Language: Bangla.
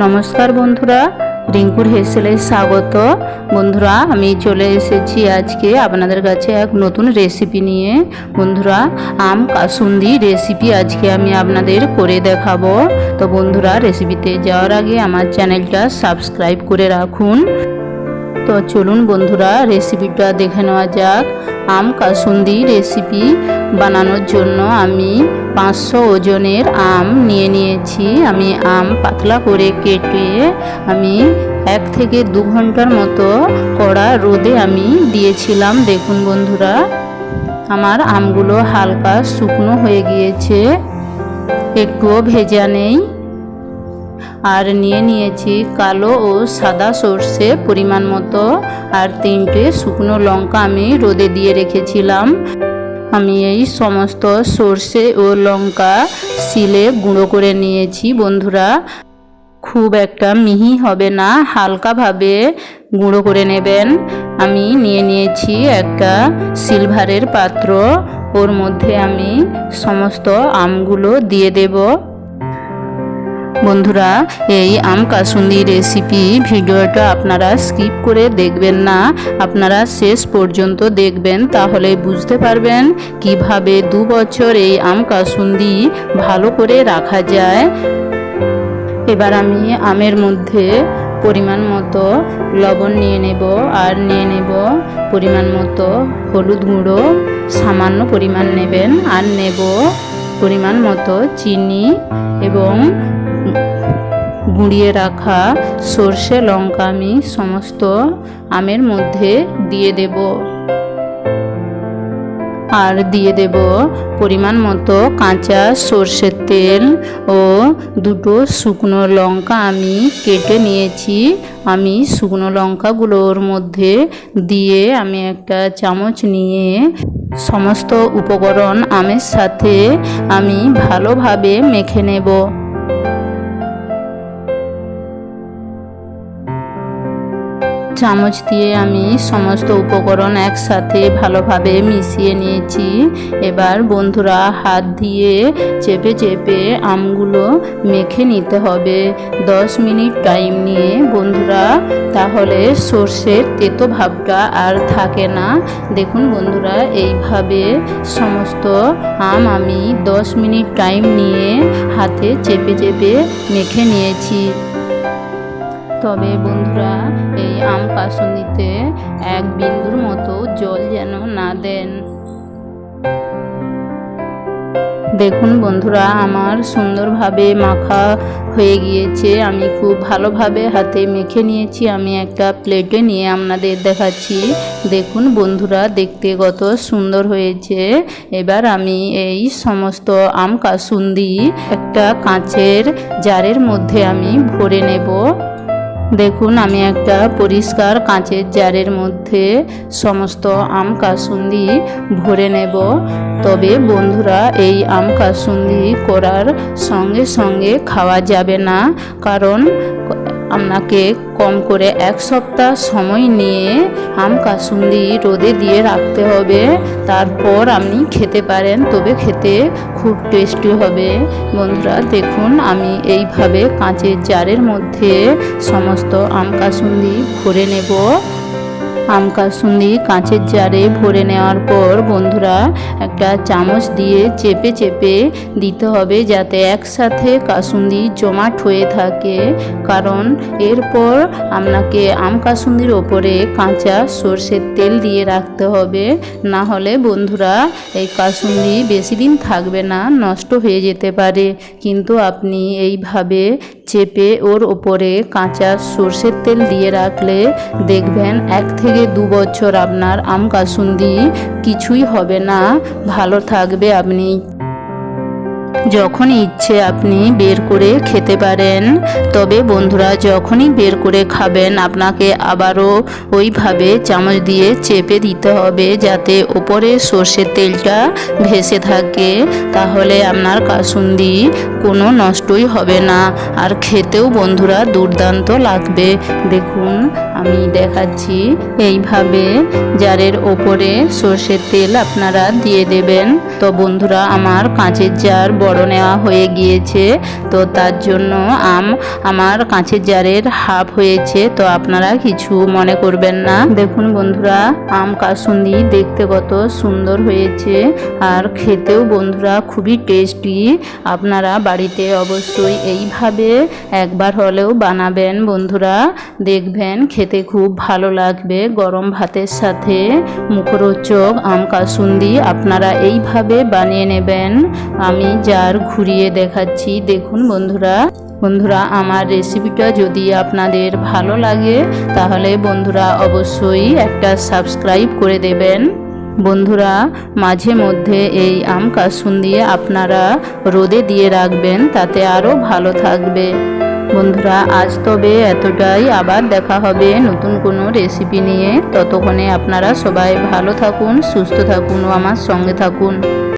নমস্কার বন্ধুরা, রিঙ্কুর হেসেলে স্বাগত। বন্ধুরা, আমি চলে এসেছি আজকে আপনাদের কাছে এক নতুন রেসিপি নিয়ে। বন্ধুরা, আম কাসুন্দি রেসিপি আজকে আমি আপনাদের করে দেখাবো। তো বন্ধুরা রেসিপিতে যাওয়ার আগে আমার চ্যানেলটা সাবস্ক্রাইব করে রাখুন। তো চলুন বন্ধুরা রেসিপিটা দেখে নেওয়া যাক। আম কাসুন্দি রেসিপি বানানোর জন্য আমি পাঁচশো ওজনের আম নিয়ে নিয়েছি। আমি আম পাতলা করে কেটে আমি এক থেকে দু ঘণ্টার মতো কড়া রোদে আমি দিয়েছিলাম। দেখুন বন্ধুরা, আমার আমগুলো হালকা শুকনো হয়ে গিয়েছে। একটুও ভেজা নেই। আর নিয়ে নিয়েছি কালো ও সাদা সর্ষে পরিমাণ মতো, আর তিনটে শুকনো লঙ্কা আমি রোদে দিয়ে রেখেছিলাম। আমি এই সমস্ত সর্ষে ও লঙ্কা শিলে গুঁড়ো করে নিয়েছি, বন্ধুরা। খুব একটা মিহি হবে না, হালকাভাবে গুঁড়ো করে নেবেন। আমি নিয়ে নিয়েছি একটা সিলভারের পাত্র, ওর মধ্যে আমি সমস্ত আমগুলো দিয়ে দেবো। বন্ধুরা, এই আম কাসুন্দি রেসিপি ভিডিওটা আপনারা স্কিপ করে দেখবেন না। আপনারা শেষ পর্যন্ত দেখবেন, তাহলে বুঝতে পারবেন কীভাবে দু বছর এই আম কাসুন্দি ভালো করে রাখা যায়। এবার আমি আমের মধ্যে পরিমাণ মতো লবণ নিয়ে নেব আর নিয়ে নেব পরিমাণ মতো হলুদ গুঁড়ো, সামান্য পরিমাণ নেবেন আর নেব পরিমাণ মতো চিনি এবং গুঁড়িয়ে রাখা সর্ষে, লঙ্কা আমি সমস্ত আমের মধ্যে দিয়ে দেব। আর দিয়ে দেব পরিমাণ মতো কাঁচা সর্ষের তেল ও দুটো শুকনো লঙ্কা। আমি কেটে নিয়েছি। আমি শুকনো লঙ্কাগুলোর মধ্যে দিয়ে আমি একটা চামচ নিয়ে সমস্ত উপকরণ আমের সাথে আমি ভালোভাবে মেখে নেব। চামচ দিয়ে আমি সমস্ত উপকরণ একসাথে ভালোভাবে মিশিয়ে নিয়েছি। এবার বন্ধুরা হাত দিয়ে চেপে চেপে আমগুলো মেখে নিতে হবে। দশ মিনিট টাইম নিয়ে, বন্ধুরা, তাহলে সর্ষের তেতো ভাবটা আর থাকে না। দেখুন বন্ধুরা, এইভাবে সমস্ত আম আমি দশ মিনিট টাইম নিয়ে হাতে চেপে চেপে মেখে নিয়েছি। তবে বন্ধুরা, এই আম কাসুন্দিতে এক বিন্দুর মতো জল যেন না দেন। দেখুন বন্ধুরা, আমার সুন্দরভাবে মাখা হয়ে গিয়েছে। আমি খুব ভালোভাবে হাতে মেখে নিয়েছি। আমি একটা প্লেটে নিয়ে আপনাদের দেখাচ্ছি। দেখুন বন্ধুরা, দেখতে কত সুন্দর হয়েছে। এবার আমি এই সমস্ত আম কাসুন্দি একটা কাঁচের জারের মধ্যে আমি ভরে নেব। দেখুন, আমি একটা পরিষ্কার কাঁচের জারের মধ্যে সমস্ত আম কাসুন্দি ভরে নেব। তবে বন্ধুরা, এই আম কাসুন্দি করার সঙ্গে সঙ্গে খাওয়া যাবে না, কারণ আপনাকে কম করে এক সপ্তাহ সময় নিয়ে আম কাসুন্দি রোদে দিয়ে রাখতে হবে। তারপর আপনি খেতে পারেন, তবে খেতে খুব টেস্টি হবে। বন্ধুরা, দেখুন, আমি এইভাবে কাঁচের জারের মধ্যে সমস্ত আম কাসুন্দি ভরে নেব। আম কাসুন্দি কাঁচের জারে ভরে নেওয়ার পর বন্ধুরা একটা চামচ দিয়ে চেপে চেপে দিতে হবে যাতে একসাথে কাসুন্দি জমাট হয়ে থাকে। কারণ এরপর আপনাকে আম কাসুন্দির ওপরে কাঁচা সর্ষের তেল দিয়ে রাখতে হবে। না হলে বন্ধুরা এই কাসুন্দি বেশি দিন থাকবে না, নষ্ট হয়ে যেতে পারে। কিন্তু আপনি এইভাবে চেপে ওর ওপরে কাঁচা সর্ষের তেল দিয়ে রাখলে দেখবেন এক থেকে দু বছর আপনার আম কাসুন্দি কিছুই হবে না। ভালো থাকবে আপনি। যখন ইচ্ছে আপনি বের করে খেতে পারেন, তবে বন্ধুরা যখনই বের করে খাবেন, আপনাকে আবারও ওইভাবে চামচ দিয়ে চেপে দিতে হবে যাতে ওপরে সর্ষের তেলটা ভেসে থাকে। তাহলে আপনার কাসুন্দি কোনো নষ্টই হবে না। আর খেতেও বন্ধুরা দুর্দান্ত লাগবে। দেখুন, আমি দেখাচ্ছি। এইভাবে জারের ওপরে সর্ষের তেল আপনারা দিয়ে দেবেন। তো বন্ধুরা, আমার কাঁচের জার বড় বড় নেওয়া হয়ে গিয়েছে। তো তার জন্য আম আমার কাঁচের জারের হাফ হয়েছে। তো আপনারা কিছু মনে করবেন না। দেখুন বন্ধুরা, আম কাসুন্দি দেখতে কত সুন্দর হয়েছে। আর খেতেও বন্ধুরা খুবই টেস্টি। আপনারা বাড়িতে অবশ্যই এইভাবে একবার হলেও বানাবেন বন্ধুরা। দেখবেন খেতে খুব ভালো লাগবে। গরম ভাতের সাথে মুখরোচক আম কাসুন্দি আপনারা এইভাবে বানিয়ে নেবেন। আমি যার ঘুরিয়ে দেখাচ্ছি। দেখুন বন্ধুরা বন্ধুরা, আমার রেসিপিটা যদি আপনাদের ভালো লাগে, তাহলে বন্ধুরা অবশ্যই একটা সাবস্ক্রাইব করে দেবেন। বন্ধুরা, মাঝে মধ্যে এই আম কাসুন দিয়ে আপনারা রোদে দিয়ে রাখবেন, তাতে আরও ভালো থাকবে। বন্ধুরা, আজ তবে এতটাই। আবার দেখা হবে নতুন কোনো রেসিপি নিয়ে। ততক্ষণে আপনারা সবাই ভালো থাকুন, সুস্থ থাকুন ও আমার সঙ্গে থাকুন।